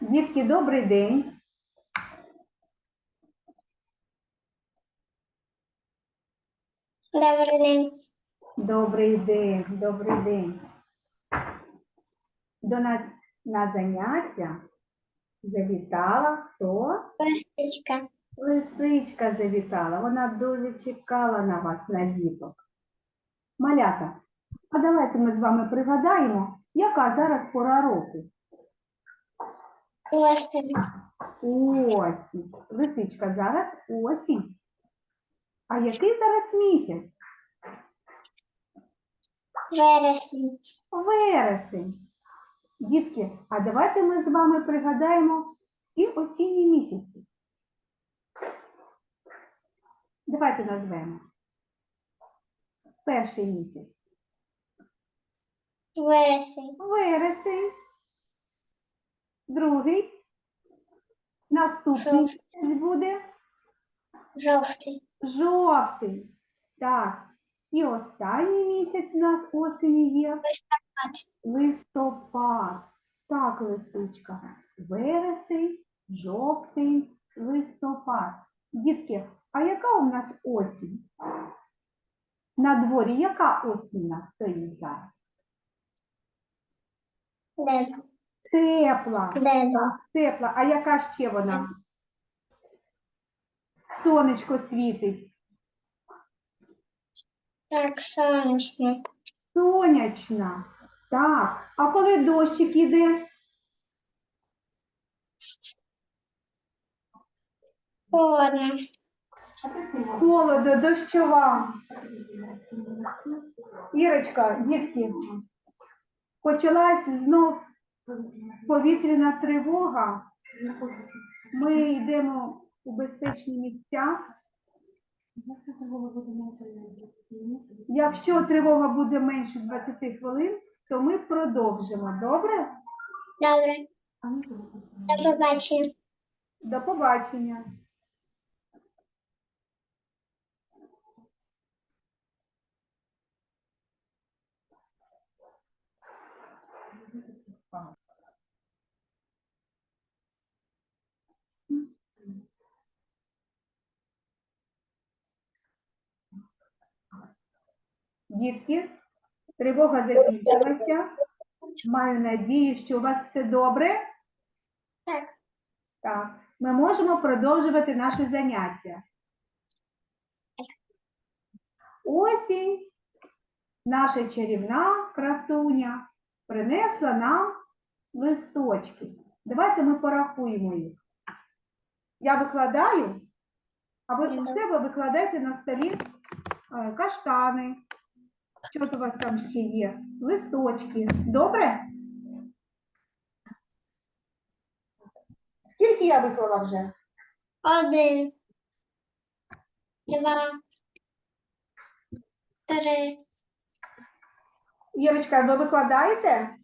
Дітки, добрий день. Добрий день. Добрий день, добрий день. До нас на заняття завітала хто? Лисичка. Лисичка завітала. Вона дуже чекала на вас на діток. Малята, а давайте ми з вами пригадаємо, яка зараз пора року. Осень. Осінь. Лисичка зараз осінь. А який зараз місяць? Вересень. Вересень. Дітки, а давайте ми з вами пригадаємо всі осінні місяці. Давайте назвемо. Перший місяць. Вересень. Вересень. Другий. Наступний Жовтий. місяць буде Жовтий. жовтий. Так. І останній місяць у нас осені є. Листопад. Так, лисичка. Вересень, жовтий, листопад. Дітки, а яка у нас осінь? На дворі яка осінь у нас стоїть зараз? Тепла. Тепла. А яка ще вона? Сонечко світить. Так, сонячно. Сонячна. Так. А коли дощик іде? Холодно. Холодно, дощова. Ірочка, дітки, почалась знов повітряна тривога. Ми йдемо у безпечні місця. Якщо тривога буде менше 20 хвилин, то ми продовжимо. Добре? Добре. До побачення. До побачення. Дітки, тривога закінчилася. Маю надію, що у вас все добре. Так. Так, ми можемо продовжувати наше заняття. Осінь, наша чарівна красуня, принесла нам листочки. Давайте ми порахуємо їх. Я викладаю, а ви у себе викладайте на столі е, каштани. Що у вас там ще є? Листочки. Добре? Скільки я виклала вже? Один. Два. Три. Ірочка, ви викладаєте?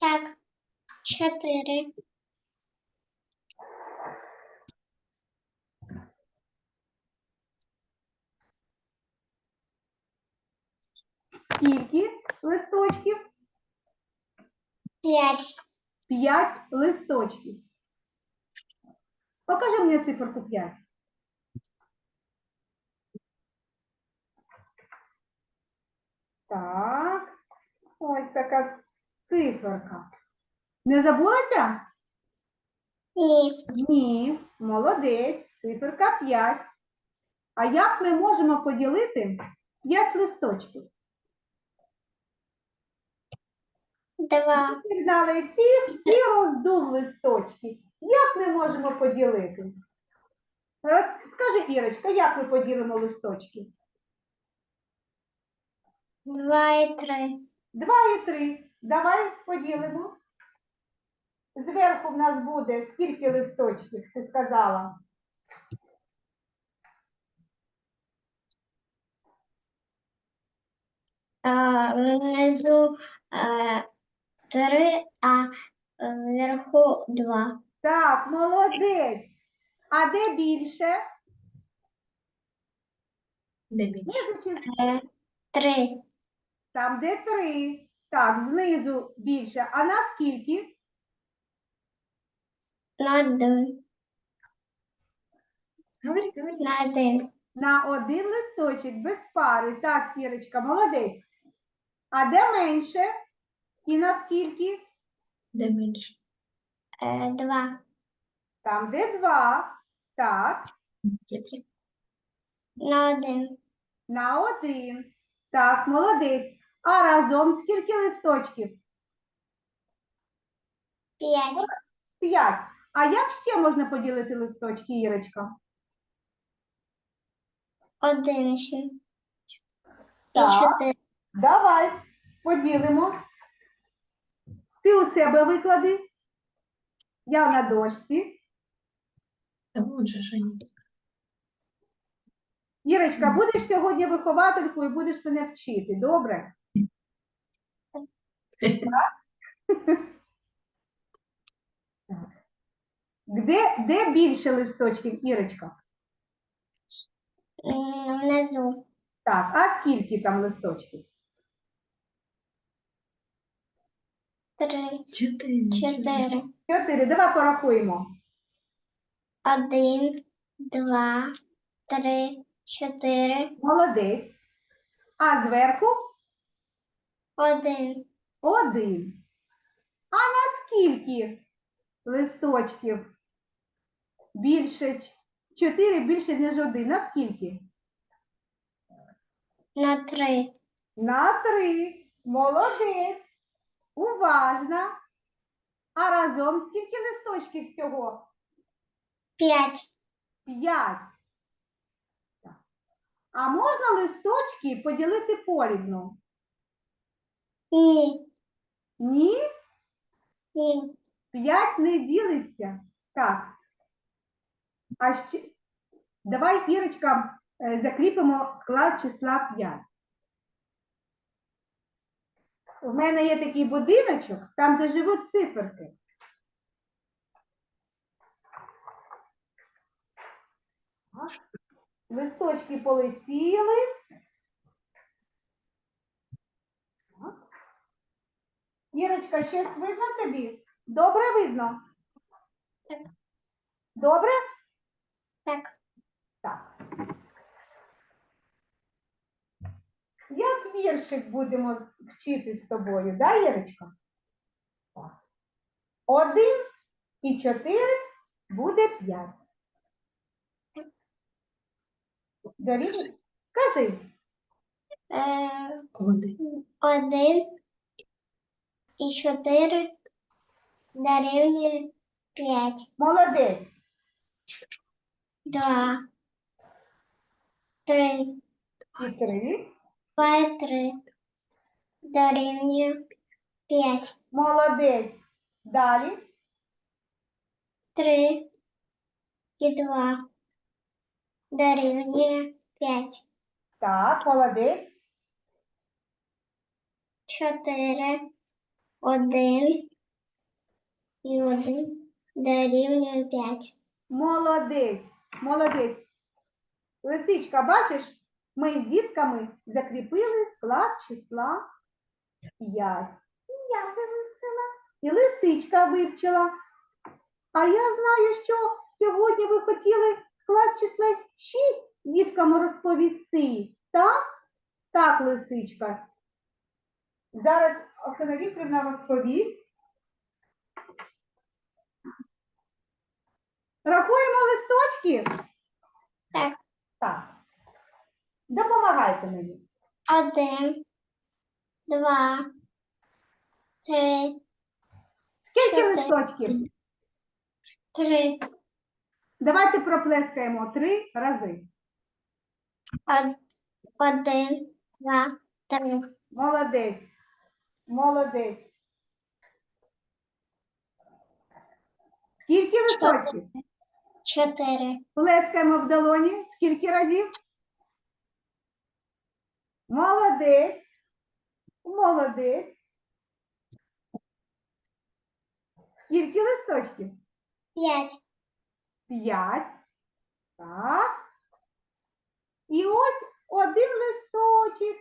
Так. Чотири. Скільки листочків? П'ять. П'ять листочків. Покажи мені циферку 5. Так. Ось така циферка. Не забулася? Ні. Ні. Молодець. Циферка 5. А як ми можемо поділити 5 листочків? Два. Зігнали ці і роздув листочки. Як ми можемо поділити? Роз- Скажи, Ірочка, як ми поділимо листочки? Два і три. Два і три. Давай поділимо. Зверху в нас буде скільки листочків, ти сказала? А, внизу а, три, а е, вверху два. Так, молодець. А де більше? Де більше? Е, Три. Там, де три. Так, знизу більше. А наскільки? На один. Говори, говори. На один. На один листочок без пари. Так, Кірочка, молодець. А де менше? І наскільки? Де менше? Е, два. Там, де два. Так, Які? На один. на один. Так, молодець. А разом скільки листочків? П'ять. П'ять. А як ще можна поділити листочки, Ірочка? Один ще. І Так. чотири. Давай поділимо. Ти у себе виклади. Я на дошці. Та вон же ж вони. Ірочка, будеш сьогодні вихователькою, будеш мене вчити, добре? Так? Так. Де, де більше листочків, Ірочка? Внизу. Так, а скільки там листочків? Три. Чотири. Чотири. Чотири. Давай порахуємо. Один, два, три, чотири, Молодець. А зверху один. один. А наскільки листочків? Більше ч- чотири більше, ніж один. Наскільки? На три. На три. Молодець. Уважна. А разом скільки листочків всього? П'ять. П'ять. А можна листочки поділити порівну? Ні. Ні? Ні. П'ять не ділиться. Так. А ще давай, Ірочка, е, закріпимо склад числа 5. У мене є такий будиночок, там, де живуть циферки. Листочки полетіли. Ірочка, щось видно тобі? Добре видно? Так. Добре? Так. Як віршик будемо вчити з тобою, да, Ірочка? Так. Один і чотири буде п'ять. Дорівнює? Кажи. Е, Один. один і чотири дорівнює п'ять. Молодець. Два. Три. І три. Два три дорівнює п'ять. Молодець. Далі. Три і два дорівнює п'ять. Так, молодець. Чотири, один і один дорівнює п'ять. Молодець. Молодець. Лисичка, бачиш, ми з дітками закріпили склад числа 5. Я вивчила. І лисичка вивчила. А я знаю, що сьогодні ви хотіли склад числа 6 діткам розповісти. Так? Так, лисичка. Зараз Оксана Вікторівна розповість. Рахуємо листочки. Так. Так. Допомагайте мені. Один, два, три, Скільки Чотири. листочків? три, Давайте проплескаємо три рази. од- один, два, три. Молодець. Молодець. Скільки листочків? Чотири. Плескаємо в долоні. Скільки разів? Молодець. Молодець. Скільки листочків? П'ять. П'ять. Так. І ось один листочок.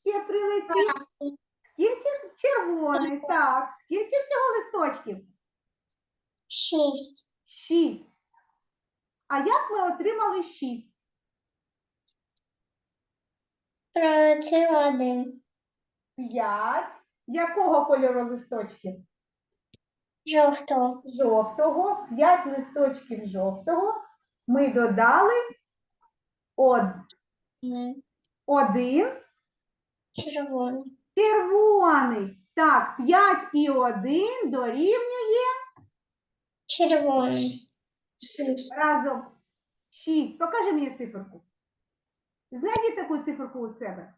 ще прилетів? Скільки червоний? Так. Скільки всього листочків? Шість. Шість. А як ми отримали шість? Пролетів один. П'ять. Якого кольору листочків? Жовтого. Жовтого. П'ять листочків жовтого. Ми додали од- один Червоний. червоний. Так, 5 і 1 дорівнює Червоний. Шість. разом 6. Покажи мені циферку. Знайди таку циферку у себе.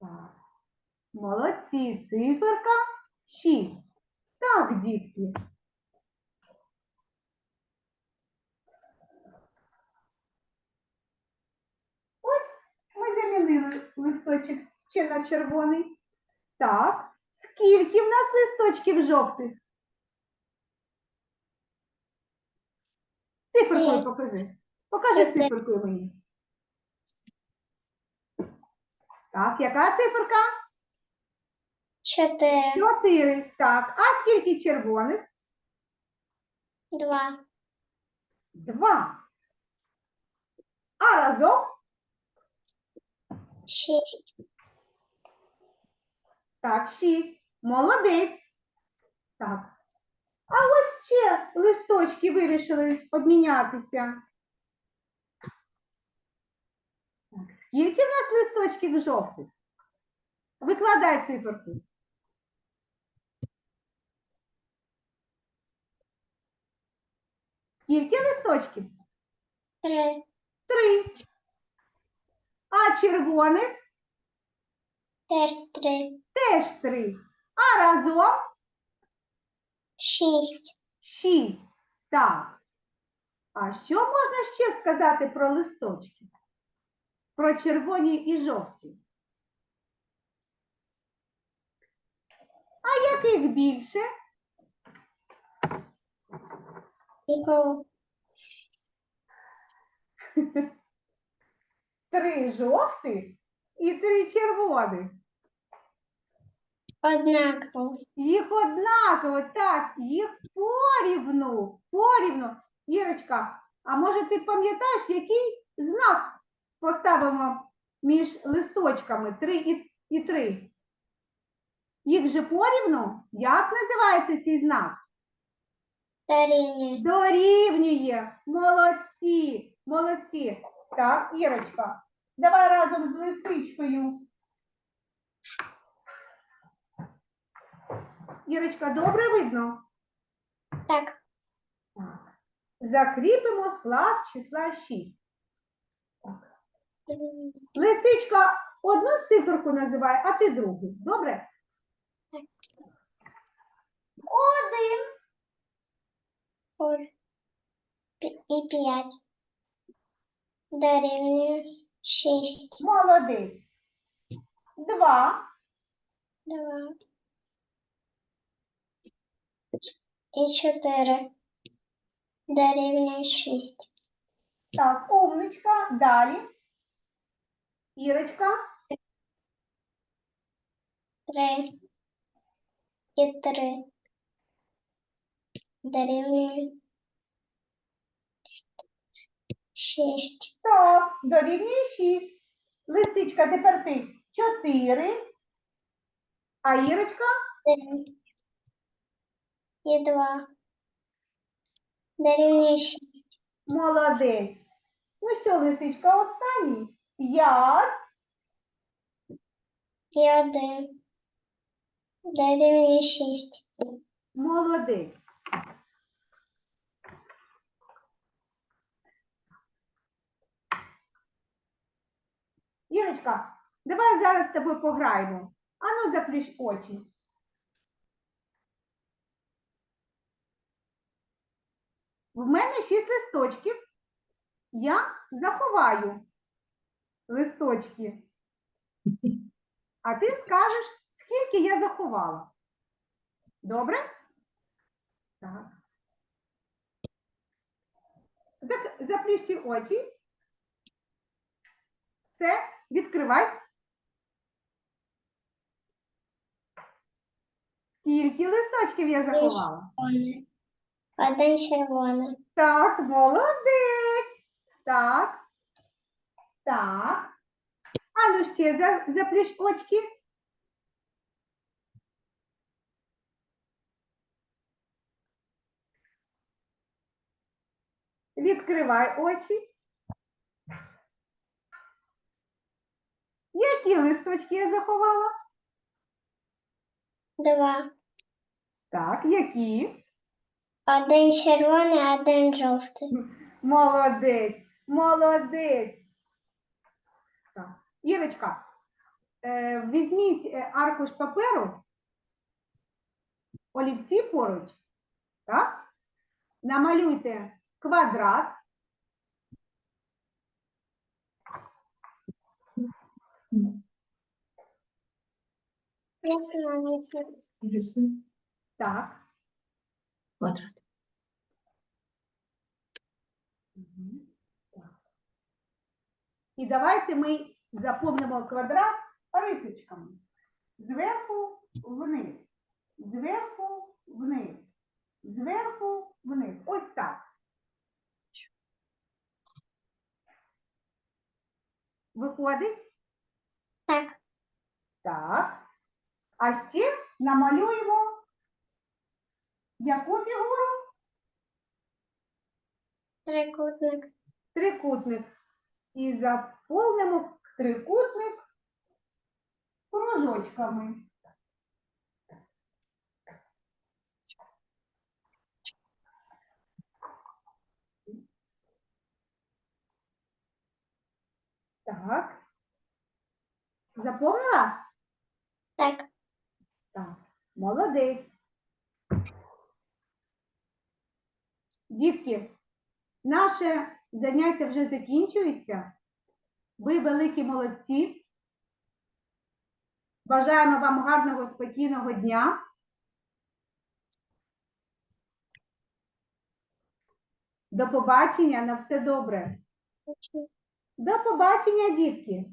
Так. Молодці, циферка 6. Так, дітки. Ось ми замінили листочок ще на червоний. Так. Скільки в нас листочків жовтих? Циферкою покажи. Покажи циферкою мені. Так, яка циферка? Чотири. Чотири. Так. А скільки червоних? Два. Два. А разом? Шість. Так, шість. Молодець. Так. А ось ще листочки вирішили обмінятися. Так, скільки в нас листочків жовтих? Викладай циферку. Скільки листочків? Три. Три. А червоних Теж три. теж три. А разом Шість. Шість. Так. А що можна ще сказати про листочки? Про червоні і жовті? А яких більше? Якого? Три жовтих і три червоних. Однаково. Їх однаково, так, їх порівну, порівну. Ірочка, а може ти пам'ятаєш, який знак поставимо між листочками 3 і, і 3? Їх же порівну? Як називається цей знак? Дорівнює. Дорівнює. Молодці, молодці. Так, Ірочка, давай разом з лисичкою. Ірочка, добре видно? Так. Так. Закріпимо склад числа 6. Лисичка одну циферку називає, а ти другу. Добре? Так. Один. І п'ять. Дорівнює шість. Молодець. Два. Два. І чотири. Дорівнює шість. Так, умничка. Далі. Ірочка. Три. І три. Дорівнює шість. Так, дорівнює 6. Лисичка, тепер ти 4. А Ірочка Один. І два. Дорівнює шість. молодець. Ну що, лисичка, останній? 5. І один. Дорівнює шість. Молодець. Ірочка, давай зараз з тобою пограємо. Ану, заплющ очі. В мене шість листочків. Я заховаю листочки. А ти скажеш, скільки я заховала. Добре? Так. Заплющи очі. Все, відкривай. Скільки листочків я заховала? Один червоний. Так, молодець. Так. Так. А ну ще за- заплющ очки. Відкривай очі. Які листочки я заховала? Два. Так, які? Один червоний, один жовтий. Молодець, молодець. Так. Ірочка, е, візьміть е, аркуш паперу, олівці поруч, так? Намалюйте квадрат, Я сама не знаю. Рисуй так. Квадрат. І давайте ми заповнимо квадрат рисочками. Зверху вниз, зверху вниз, зверху вниз. Ось так. Виходить? Так, Так. А ще намалюємо яку фігуру? трикутник. трикутник. І заповнимо трикутник кружочками. Так. Заповнила? Так, Так. Молодець. Дітки, наше заняття вже закінчується. Ви великі молодці. Бажаємо вам гарного спокійного дня. До побачення, на все добре. До побачення, дітки.